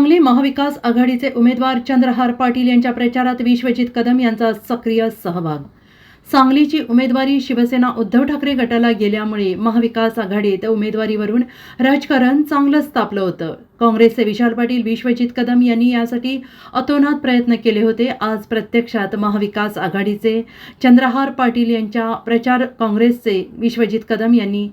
सांगली महाविकास आघाडीचे उमेदवार चंद्रहार पाटील यांच्या प्रचारात विश्वजित कदम यांचा सक्रिय सहभाग. सांगलीची उमेदवारी शिवसेना उद्धव ठाकरे गटाला गेल्यामुळे महाविकास आघाडीत उमेदवारीवरून राजकारण चांगलंच तापलं होतं. काँग्रेसचे विशाल पाटील विश्वजित कदम यांनी यासाठी अतोनात प्रयत्न केले होते. आज प्रत्यक्षात महाविकास आघाडीचे चंद्रहार पाटील यांच्या प्रचार काँग्रेसचे विश्वजित कदम यांनी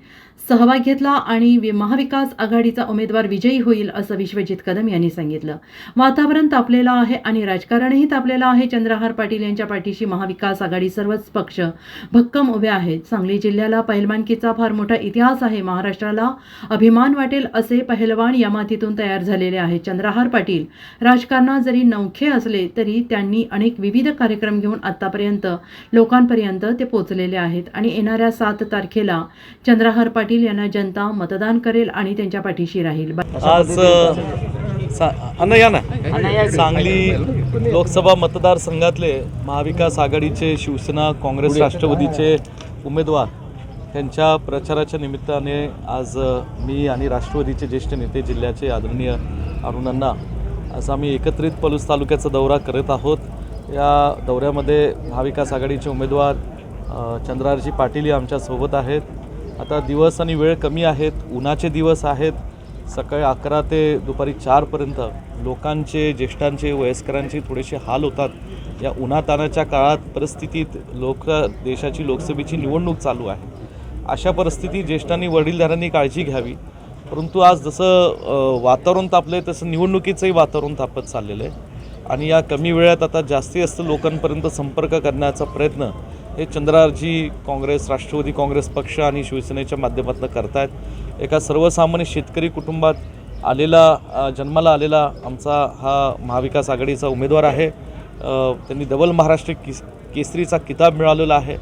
सहभाग घेतला आणि वि- महाविकास आघाडीचा उमेदवार विजयी होईल असं विश्वजित कदम यांनी सांगितलं. वातावरण तापलेलं आहे आणि राजकारणही तापलेलं आहे. चंद्रहार पाटील यांच्या पाठीशी महाविकास आघाडी सर्वच पक्ष भक्कम उभे आहेत. सांगली जिल्ह्याला पहिलवानकीचा फार मोठा इतिहास आहे. महाराष्ट्राला अभिमान वाटेल असे पहिलवान या मातीतून तयार झालेले आहेत. चंद्रहार पाटील राजकारणात जरी नौखे असले तरी त्यांनी अनेक विविध कार्यक्रम घेऊन आतापर्यंत लोकांपर्यंत ते पोचलेले आहेत. आणि येणाऱ्या सात तारखेला चंद्रहार पाटील यांना जनता मतदान करेल आणि त्यांच्या पाठीशी राहील. आज अन्न या ना. सांगली लोकसभा मतदारसंघातले महाविकास आघाडीचे शिवसेना काँग्रेस राष्ट्रवादीचे उमेदवार यांच्या प्रचाराच्या निमित्ताने आज मी आणि राष्ट्रवादीचे ज्येष्ठ नेते जिल्ह्याचे आदरणीय अरुण अण्णा आज आम्ही एकत्रित पलूस तालुक्याचा दौरा करत आहोत. या दौऱ्यामध्ये महाविकास आघाडीचे उमेदवार चंद्रारजी पाटील हे आमच्यासोबत आहेत. आता दिवस आणि वेळ कमी आहेत उन्हाचे दिवस आहेत. सकाळी अकरा ते दुपारी चारपर्यंत लोकांचे ज्येष्ठांचे वयस्करांचे थोडेसे हाल होतात. या उन्हातानाच्या काळात परिस्थितीत लोक देशाची लोकसभेची निवडणूक चालू आहे. अशा परिस्थितीत ज्येष्ठांनी वडीलधाऱ्यांनी काळजी घ्यावी. परंतु आज जसं वातावरण तापलं आहे तसं निवडणुकीचंही वातावरण तापत चाललेलं आहे. आणि या कमी वेळात आता जास्तीत जास्त लोकांपर्यंत संपर्क करण्याचा प्रयत्न हे चंद्रारजी काँग्रेस राष्ट्रवादी काँग्रेस पक्ष आणि शिवसेनेच्या माध्यमातून करतायत. एका सर्वसामान्य शेतकरी कुटुंबात आलेला जन्माला आलेला आमचा हा महाविकास आघाडीचा उमेदवार आहे. त्यांनी डबल महाराष्ट्र किस केसरीचा किताब मिळालेला आहे.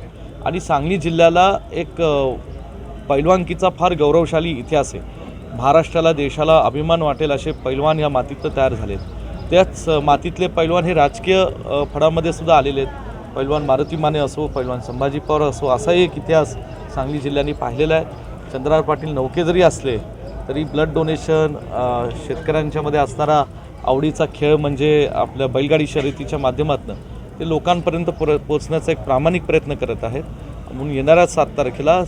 आणि सांगली जिल्ह्याला एक पैलवानकीचा फार गौरवशाली इतिहास आहे. महाराष्ट्राला देशाला अभिमान वाटेल असे पैलवान या मातीतनं तयार झालेत. त्याच मातीतले पैलवान हे राजकीय फडामध्ये फळामध्ये सुद्धा आलेले आहेत. पैलवान मारुती माने असो पैलवान संभाजी पवार असो असाही एक इतिहास सांगली जिल्ह्याने पाहिलेला आहे. चंद्रार पाटील नौके जरी असले तरी ब्लड डोनेशन शेतकऱ्यांच्यामध्ये असणारा आवडीचा खेळ म्हणजे आपल्या बैलगाडी शर्यतीच्या माध्यमातून ते लोकांपर्यंत पोर पोचण्याचा एक प्रामाणिक प्रयत्न करत आहेत. म्हणून येणाऱ्या सात तारखेला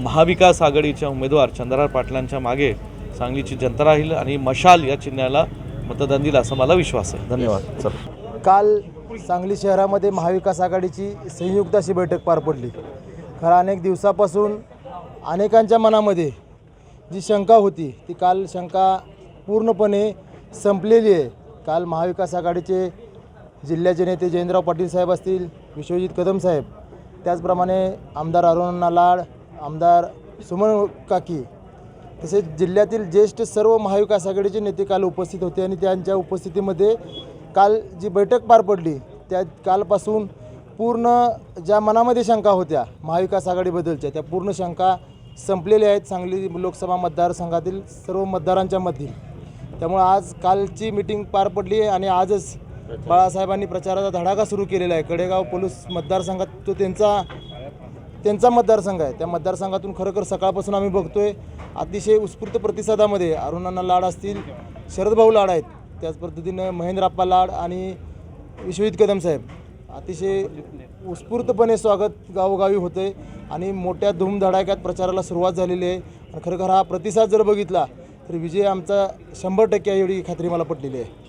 महाविकास आघाडीच्या उमेदवार चंद्रार पाटलांच्या मागे सांगलीची जनता राहील आणि मशाल या चिन्हाला मतदान दिलं असं मला विश्वास आहे. धन्यवाद. चल काल सांगली शहरामध्ये महाविकास आघाडीची संयुक्त अशी बैठक पार पडली. खरं अनेक दिवसापासून अनेकांच्या मनामध्ये जी शंका होती ती काल शंका पूर्णपणे संपलेली आहे. काल महाविकास आघाडीचे जिल्ह्याचे नेते जयंतराव पाटील साहेब असतील विश्वजित कदम साहेब त्याचप्रमाणे आमदार अरुणा लाड आमदार सुमन काकी तसेच जिल्ह्यातील ज्येष्ठ सर्व महाविकास आघाडीचे नेते काल उपस्थित होते आणि त्यांच्या उपस्थितीमध्ये काल जी बैठक पार पडली त्या कालपासून पूर्ण ज्या मनामध्ये शंका होत्या महाविकास आघाडीबद्दलच्या त्या पूर्ण शंका संपलेल्या आहेत सांगली लोकसभा मतदारसंघातील सर्व मतदारांच्या मधील. त्यामुळे आज कालची मिटिंग पार पडली आहे आणि आजच बाळासाहेबांनी प्रचाराचा धडाका सुरू केलेला आहे. कडेगाव पोलीस मतदारसंघात तो त्यांचा त्यांचा मतदारसंघ आहे. त्या मतदारसंघातून खरोखर सकाळपासून आम्ही बघतोय अतिशय उत्स्फूर्त प्रतिसादामध्ये अरुणांना लाड असतील शरदभाऊ लाड आहेत त्याच पद्धतीनं महेंद्र अप्पा लाड आणि विश्वजित कदम साहेब. अतिशय उत्स्फूर्तपणे स्वागत गावोगावी होते आणि मोठ्या धूमधडाक्यात प्रचाराला सुरुवात झालेली आहे. आणि खरोखर हा प्रतिसाद जर बघितला तर विजय आमचा शंभर टक्के एवढी खात्री मला पटलेली आहे.